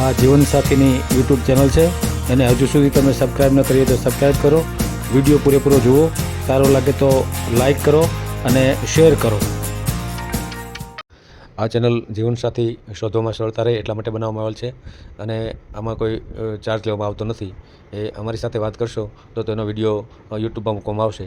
આ જીવનસાથીની YouTube channel છે. અને હજુ સુધી તમે સબસ્ક્રાઈબ ન કરીએ તો સબસ્ક્રાઈબ કરો. વીડિયો પૂરેપૂરો જુઓ. સારો લાગે તો લાઈક કરો અને શેર કરો. આ ચેનલ જીવનસાથી શોધવામાં સરળતા રહે એટલા માટે બનાવવામાં આવેલ છે. અને આમાં કોઈ ચાર્જ લેવામાં આવતો નથી. એ અમારી સાથે વાત કરશો તો તેનો વીડિયો યુટ્યુબમાં મૂકવામાં આવશે.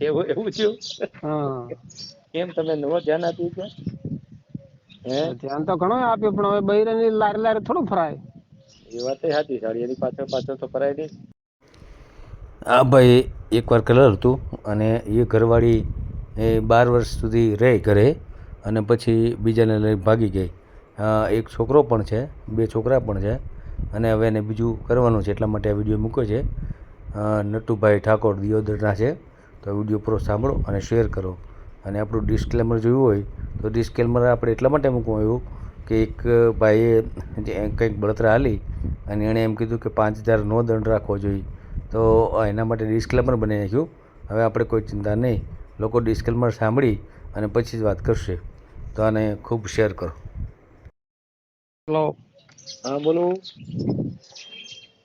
એવું એવું થયું? હા. કેમ તમે નવો ધ્યાન આપ્યું છે હે? ધ્યાન તો ઘણો આપ્યું પણ હવે બૈરાની લારે લારે થોડું ફરાય. એ વાત સાચી સાડી એની પાછળ પાછળ તો ફરાય નહીં. આ ભાઈ એકવાર કલર હતું અને એ ઘરવાળી એ બાર વર્ષ સુધી રહે ઘરે અને પછી બીજાને લઈ ભાગી ગઈ. એક છોકરો પણ છે બે છોકરા પણ છે અને હવે એને બીજું કરવાનું છે એટલા માટે આ વીડિયો મૂક્યો છે. નટુભાઈ ઠાકોર દિયોદરના છે. તો વીડિયો પૂરો સાંભળો અને શેર કરો. અને આપણું ડિસ્ક્લેમર જોયું હોય તો ડિસ્ક્લેમર આપણે એટલા માટે મૂકવું આવ્યું કે એક ભાઈએ જે કંઈક બળતરા હાલી અને એણે એમ કીધું કે પાંચ હજાર નો દંડ રાખવો જોઈએ. તો એના માટે ડિસ્ક્લેમર બની નાખ્યું. હવે આપણે કોઈ ચિંતા નહીં. લોકો ડિસ્ક્લેમર સાંભળી અને પછી જ વાત કરશે. તો આને ખૂબ શેર કરો. હેલો હા બોલો.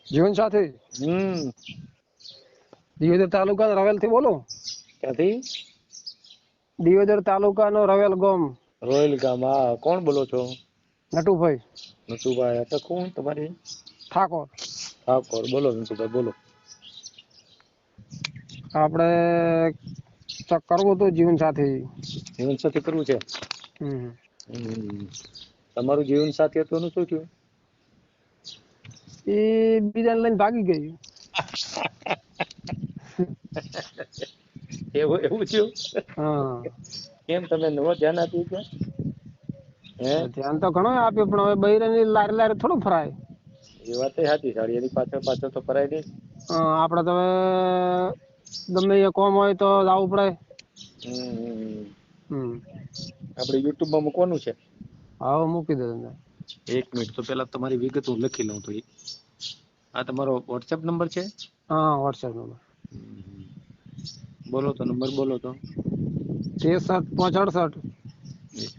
જીવન સાથી હમ. દિયોદર તાલુકા રવેલથી બોલો. ક્યાંથી? દિયોદર તાલુકાનો રવેલ ગામ. રોયલ ગામ હા. કોણ બોલો છો? નટુભાઈ. નટુભાઈ એટલે કોણ તમારી? ઠાકોર. ઠાકોર. બોલો નટુભાઈ બોલો. આપણે કરવું હતું જીવન સાથી. જીવન સાથી કરવું છે. તમારું જીવન સાથી હતું શું થયું? એ બીજાને લઈને ભાગી ગઈ. એવું એવું થયું? કેમ તમે નવો ધ્યાન આપ્યું છે હે? ધ્યાન તો ઘણો આપ્યું પણ હવે બૈરાની લારે લારે થોડું ફરાય. એ વાત સાચી સાડી એની પાછળ પાછળ તો ફરાય નહીં. આપણે તો હવે ગમે એ કોમ હોય તો આવવું પડે. આપણે યુટ્યુબમાં મૂકવાનું છે? હા મૂકી દે તમે. એક મિનિટ તો પેલા તમારી વિગત હું લખી લઉં તો આ તમારો વોટ્સએપ નંબર છે? હા વોટ્સએપ નંબર. બોલો તો નંબર બોલો તો. ત્રેસઠ પાંચ અડસઠ એક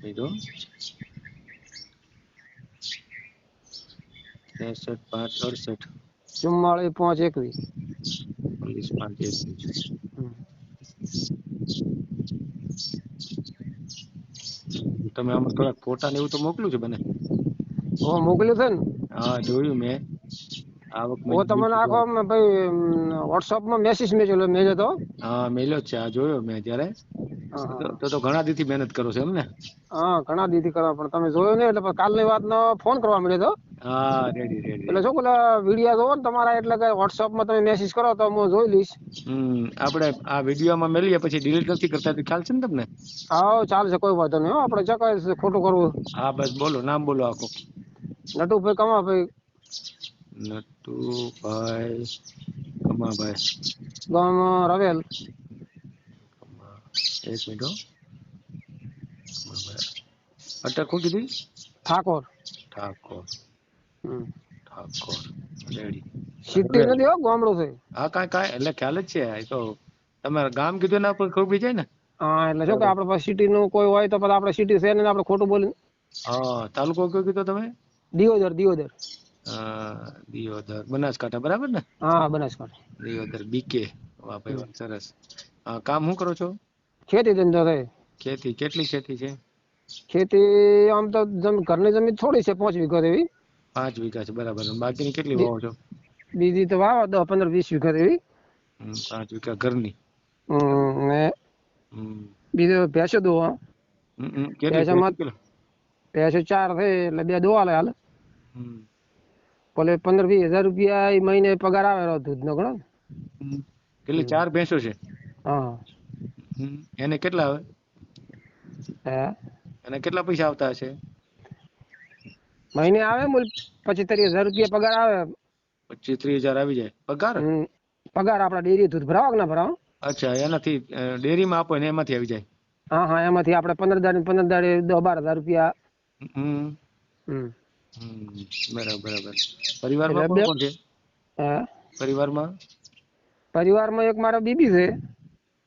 ત્રેસઠ પાંચ અડસઠ. ચુમ્માળીસ પાંચ એકવીસ. ચાલીસ પાંચ એકવીસ તમે આમાં થોડાક ફોટા ને એવું તો મોકલ્યું છે મને ઓ મોકલ્યું છે ને? હા જોયું મેં. ઓ તમને આખો ભાઈ વોટ્સઅપમાં મેસેજ મેળ્યો મેં તો. હા મેલ્યો છે આ જોયો મેં ત્યારે તો તો ઘણા દીથી મહેનત કરો છો એમ ને? હા ઘણા દીધી કરવા પણ તમે જોયો નહીં એટલે કાલની વાત નો ફોન કરવા મળ્યો તો. હા રેડી રેડી એટલે શું પેલા વીડિયો જોવો ને તમારા એટલે કે વોટ્સઅપમાં તમે મેસેજ કરો તો હું જોઈ લઈશ. હમ આપણે આ વિડીયોમાં મેલીએ પછી ડિલીટ નથી કરતા તો ખ્યાલ છે ને તમને? હા ચાલશે કોઈ વાંધો નહીં હો આપણે ચકાય ખોટું કરવું. હા બસ બોલો નામ બોલો આખું. નટુભાઈ કમાભાઈ. નટુભાઈ કમાભાઈ ગામ રવેલ. એક મિનિટ અટક શું કીધી? ઠાકોર. ઠાકોર. ઠાકોર. રેડી. સિટી નથી હો ગામડું છે. હા કાંઈ કાંઈ એટલે ખ્યાલ જ છે. એ તો તમારે ગામ કીધું એના પર ખબર જાય ને? હા એટલે જો કે આપણે પાસે સિટી નું કોઈ હોય તો પછી આપણે સિટી છે ને આપણે ખોટું બોલી હા તાલુકો કયો કીધો તમે? દિયોદર દિયોદર. દિયોદર બનાસકાંઠા બરાબર ને? હા બનાસકાંઠા. દિયોદર બીકે વાહ ભાઈ સરસ. કામ શું કરો છો? ખેતી ધંધો છે. ખેતી કેટલી ખેતી છે? ખેતી આમ તો ઘરની જમીન થોડી છે પાંચ વીઘા જેવી. પાંચ વીઘા છે બરાબર. બાકીની કેટલી વાવો છો? બીજી તો વાવો દસ પંદર વીસ વીઘા જેવી. પાંચ વીઘા ઘરની. ને. બીજું ભેંસો દોવા. હમ. ભેંસો ચાર છે એટલે બે દોવા લે હાલ. ભલે પંદર વીસ હજાર રૂપિયા એ મહિને પગાર આવે દૂધ નો? ગણો. કેટલી? ચાર ભેંસો છે. હા. એને કેટલા આવે? અને કેટલા પૈસા આવતા હશે? મહિને આવે મૂલ પચીસ ત્રીસ હજાર રૂપિયા પગાર આવે. પચીસ ત્રીસ હજાર આવી જાય. પગાર. પગાર આપડા ડેરી દૂધ ભરાવો કે ના ભરાવો અચ્છા એનાથી ડેરીમાં આપો ને એમાંથી આવી જાય. હા હા એમાંથી આપણે પંદર દાડે ને પંદર દાડે દસ બાર હજાર રૂપિયા. હમ. હમ. હમ, બરાબર બરાબર. પરિવારમાં કોણ કોણ છે? હા. પરિવારમાં? પરિવારમાં એક મારા બીબી છે.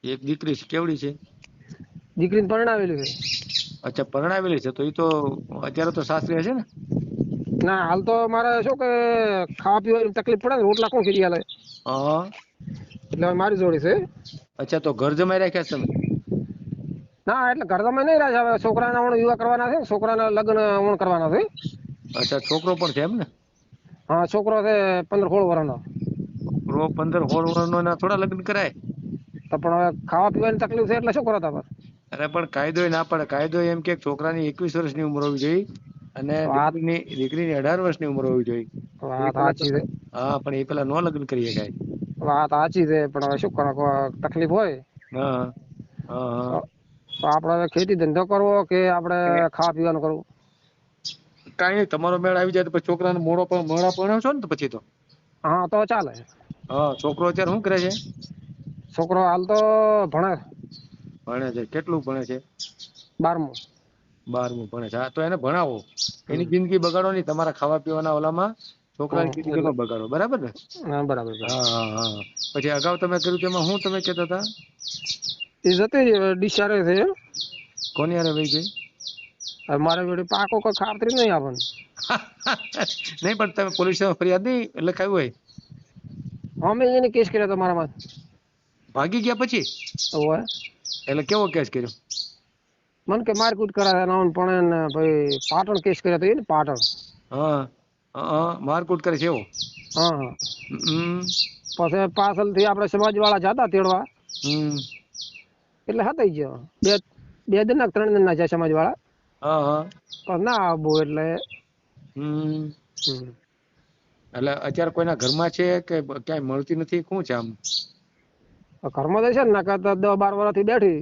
એક દીકરી છે કેવડી છે? દીકરીને પરણાવેલી છે. અચ્છા પરણાવેલી છે તો એ તો અત્યારે તો સાસરે ને? ના હાલ તો મારે શું કે ખાવા પીવાની તકલીફ પડે ને રોટલા કોણ ખીરી હાલે હા. એટલે મારી જોડે છે. અચ્છા તો ઘર જમાઈ રાખ્યા તમે? ના એટલે ઘર જમાઈ નહીં રાખ્યા હવે છોકરાના હમણાં વિવાહ કરવાના છે છોકરાના લગ્ન હમણાં કરવાના છે. અચ્છા છોકરો પણ છે એમ ને? હા છોકરો છે પંદર સોળ વર્ષનો છોકરો પંદર સોળ વર્ષનો ના થોડા લગ્ન કરાય? તો પણ હવે ખાવા પીવાની તકલીફ છે એટલે શું કરો તમે? અરે પણ કાયદો ના પડે. કાયદો એમ કે છોકરાની એકવીસ વર્ષની ઉંમર હોવી જોઈએ અને દીકરીની દીકરીની અઢાર વર્ષની ઉંમર હોવી જોઈએ. વાત સાચી છે. હા પણ એ પેલા નો લગ્ન કરી શકાય. વાત સાચી છે પણ હવે શું કરો? તકલીફ હોય? હા હા આપણે ખેતી ધંધો કરવો કે આપણે ખાવા પીવાનું કરવું? કાંઈ નહીં તમારો મેળ આવી જાય તો પછી છોકરાને મોડો પણ મોડા પરણાવશો ને તો પછી તો. હા તો ચાલે. હા છોકરો અત્યારે શું કરે છે? છોકરો હાલ તો ભણે. ભણે છે. કેટલું ભણે છે? બારમું. બારમું ભણે છે. હા તો એને ભણાવો. એની જિંદગી બગાડો નહીં. તમારા ખાવા પીવાના ઓલામાં છોકરાની જિંદગી નો બગાડો? બરાબર ને? હા બરાબર. હા હા હા. પછી અગાઉ તમે કર્યું તેમાં શું તમે કહેતા હતા? એ જતી ડિસ્ચાર્જ છે કોની હારે વહી ગઈ? હવે મારે જોડે પાકો કોઈ ખાતરી નહીં આપણને. નહીં પણ તમે પોલીસ ફરિયાદ નહીં લખાવી હોય. અમે એને કેસ કર્યો હતો મારામાં ભાગી ગયા પછી? હોય એટલે કેવો કેસ કર્યો? મને કે મારકૂટ કરાવે ને આમ પણ એને ભાઈ પાટણ કેસ કર્યો હતો એને પાટણ. હા હા મારકૂટ કરે છે એવો? હા હા. પછી પાછળથી આપણે સમાજવાળા જતા તેડવા. એટલે હતા ગયો બે બે દિન ના ત્રણ દિન ના છે સમાજવાળા. હા હા. પણ ના આવો એટલે હમ. એટલે અત્યારે કોઈના ઘરમાં છે કે ક્યાંય મળતી નથી? શું છે આમ? ઘરમાં તો છે ને નકર તો દસ બાર વર્ષથી બેઠી.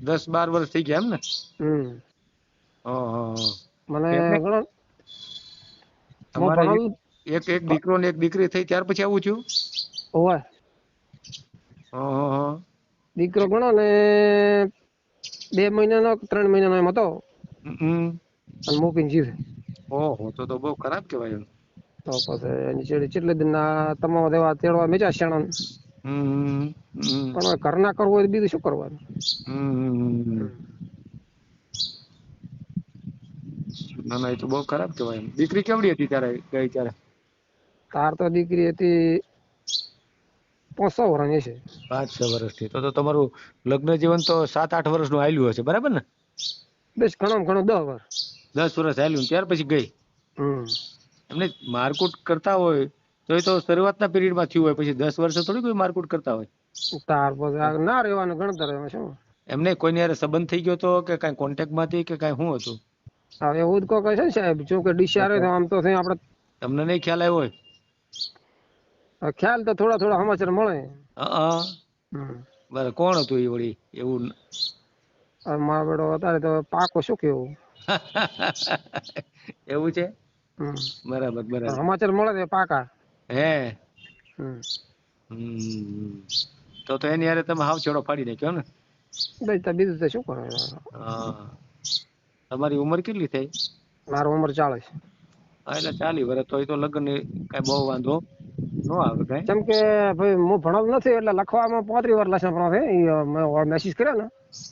દસ બાર વર્ષ થઈ ગયા એમ ને? હમ. મને ઘણો તમારે એક એક દીકરો ને એક દીકરી થઈ ત્યાર પછી આવું થયું હોય. દીકરો ગણો ને બે મહિનાનો ત્રણ મહિનાનો એમ હતો. અને મૂકીને જીવે. ઓહો તો તો બહુ ખરાબ કહેવાય. તો પછી એની છેડે કેટલે દિનના તમામ દેવા તેડવા મેચા શાણા પણ ઘર ના કરવું હોય બીજું શું કરવાનું? ના ના એ તો બહુ ખરાબ કહેવાય. દીકરી કેવડી હતી ત્યારે ગઈ ત્યારે? તાર તો દીકરી હતી પાંચ છ વર્ષની છે પાંચ છ વર્ષથી તો તો તમારું લગ્ન જીવન તો સાત આઠ વર્ષનું આવેલું હશે બરાબર ને? બસ ઘણો ઘણો દસ વર્ષ. દસ વર્ષ આયલું ત્યાર પછી ગઈ. એમને મારકુટ કરતા હોય તો એ તો શરૂઆતના પિરિયડમાં થયું હોય પછી દસ વર્ષે થોડી કોઈ મારકુટ કરતા હોય. તાર પછી ના રહેવાનું ગણતર એમાં શું? એમને કોઈની હારે સંબંધ થઈ ગયો તો કે કાંઈ હતી કે કાંઈ શું હતું? હવે એવું જ કોઈ છે સાહેબ જો કે ડિસ્ચાર્જ આમ તો થઈ આપણે તમને નહીં ખ્યાલ આવ્યો હોય? ખ્યાલ તો થોડા થોડા સમાચાર મળે. હા. બરાબર કોણ હતું એ વળી? એવું મારો બેટો અત્યારે તો પાકો શું કેવું? એવું છે. બરાબર બરાબર. સમાચાર મળે છે પાકા? હે. તો તો એની હારે તમે હાવ છેડો ફાડી નાખ્યો ને? ભાઈ તો બીજું તો શું કરો તમારી ઉંમર કેટલી થઈ? મારો ઉંમર ચાલીસ. એટલે ચાલી વર્ષ તો એ તો લગ્ન કઈ બહુ વાંધો ન આવે કઈ. કેમ કે ભાઈ હું ભણેલ નથી એટલે લખવામાં પોત્રી વર્ષ લસણ ભણો છે મેસેજ કર્યો ને.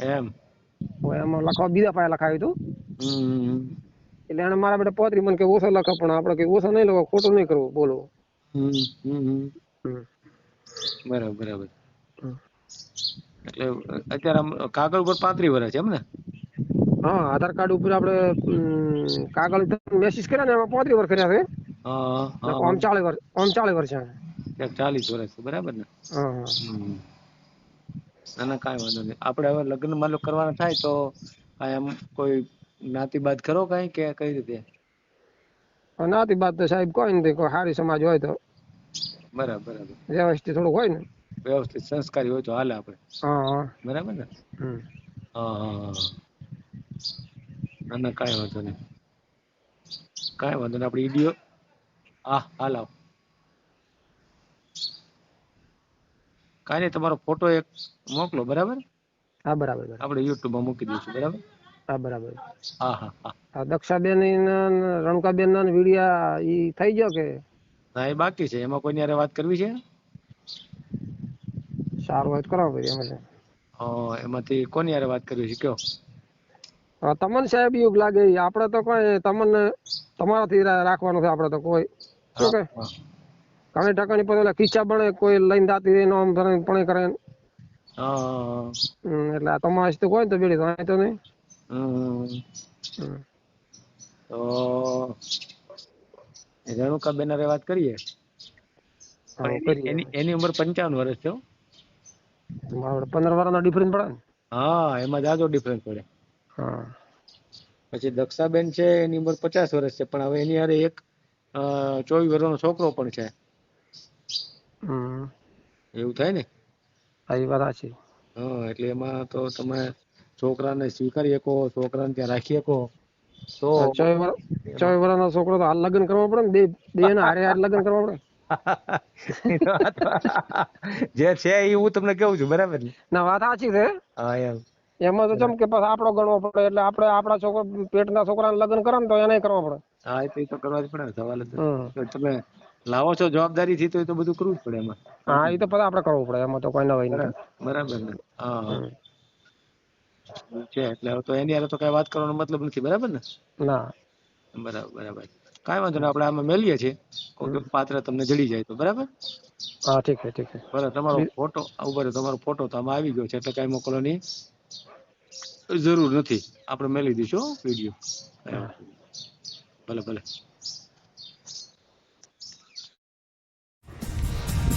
એમ? એમાં લખવા બીજા પાયે લખાવ્યું હતું એટલે એને મારા બેટા પોતરી મને કે ઓછો લખો પણ આપણે કે ઓછો નહીં લખો ખોટું નહીં કરવું બોલો. હમ હમ હમ. હમ. બરાબર બરાબર. એટલે અત્યારે કાગળ ઉપર પાંત્રીસ વર્ષ એમ ને? હા આધાર કાર્ડ ઉપર આપણે કાગળ મેસેજ કર્યા ને એમાં પાંત્રીસ વર્ષ કર્યા છે. હા ચાલીસ વર્ષ ચાલીસ વર્ષ ચાલીસ વર્ષ બરાબર ને? હા. ના ના કાંઈ વાંધો નહીં. આપણે હવે લગ્ન માલો કરવાના થાય તો એમ કોઈ જ્ઞાતિવાદ કરો કાંઈ કે કઈ રીતે? હવે નાતી બાદ તો સાહેબ કોઈ નથી કોઈ સારી સમાજ હોય તો. બરાબર બરાબર. વ્યવસ્થિત થોડુંક હોય ને. વ્યવસ્થિત સંસ્કારી હોય તો હાલે આપણે. હા બરાબર ને? હમ. હા હા હા ના ના કાંઈ વાંધો નહીં. કાંઈ વાંધો નહીં આપણે ઈડીઓ હા હાલ આવો. કાંઈ નહીં તમારો ફોટો એક મોકલો બરાબર? હા બરાબર આપણે યુટ્યુબમાં મૂકી દઈશું બરાબર? હા બરાબર. હા હા હા. દક્ષાબેન રણકાબેન ના વિડિયા ઈ થઈ ગયો કે? ના એ બાકી છે. એમાં કોઈની હારે વાત કરવી છે? સારું હોય તો કરાવો પછી એમાં છે. અ, એમાંથી કોની હારે વાત કરવી છે કયો? તમને સાહેબ એવું લાગે આપણે તો કોઈ તમને તમારાથી રાખવાનું છે આપણે તો કોઈ. શું કે? હા. ટાકાની પછી ઓલા ખીચા બને કોઈ લઈને દાતી એનો આમ ભરણ પણ કરે. હા એટલે આ તમારા તો કોઈ તો બેડી તો અહીં તો નહીં. તો રેણુકાબેન હારે વાત કરીએ? એની- એની ઉંમર પંચાવન વર્ષ છે પંદર વર્ષનો ડિફરન્સ પડે હા એમાં જાજો ડિફરન્સ પડે. હા. પછી દક્ષાબેન છે એની ઉંમર પચાસ વર્ષ છે પણ હવે એની હારે એક ચોવીસ વર્ષનો છોકરો પણ છે. એવું થાય ને? હા એ વાત છે હા એટલે એમાં તો તમે છોકરાને સ્વીકારી શકો છોકરાને ત્યાં રાખી શકો. તો ચોવીસ વર્ષનો છોકરો તો હાલ લગ્ન કરવા પડે ને? બે બે હારે હારે લગ્ન કરવા પડે? જે છે એ હું તમને કેવું છું બરાબર ને? ના વાત સાચી છે. હા એમ. એમાં તો જેમ કે પછી આપણો ગણવો પડે એટલે આપણે આપણા છોકરા પેટના છોકરાને લગ્ન કરે ને તો એને કરવા પડે. હા એ તો કરવા જ પડે સવાલ તમે લાવો છો જવાબદારી થી તો એ તો બધું કરવું પડે એમાં. હા એ તો પછી આપણે કરવું પડે એમાં તો કોઈ નવાઈ નહીં બરાબર ને હા. હા છે એટલે તો એની હારે તો કઈ વાત કરવાનો મતલબ નથી બરાબર ને? ના. બરાબર બરાબર. કાંઈ વાંધો નહીં આપણે આમાં મેલીએ છીએ. કોઈ પાત્ર તમને જડી જાય તો બરાબર? હા ઠીક છે ઠીક છે. બરાબર તમારો ફોટો ઉપર તમારો ફોટો તો આમાં આવી ગયો છે એટલે કાંઈ મોકલવાની જરૂર નથી. આપણે મેલી દઈશું વીડિયો. ભલે ભલે.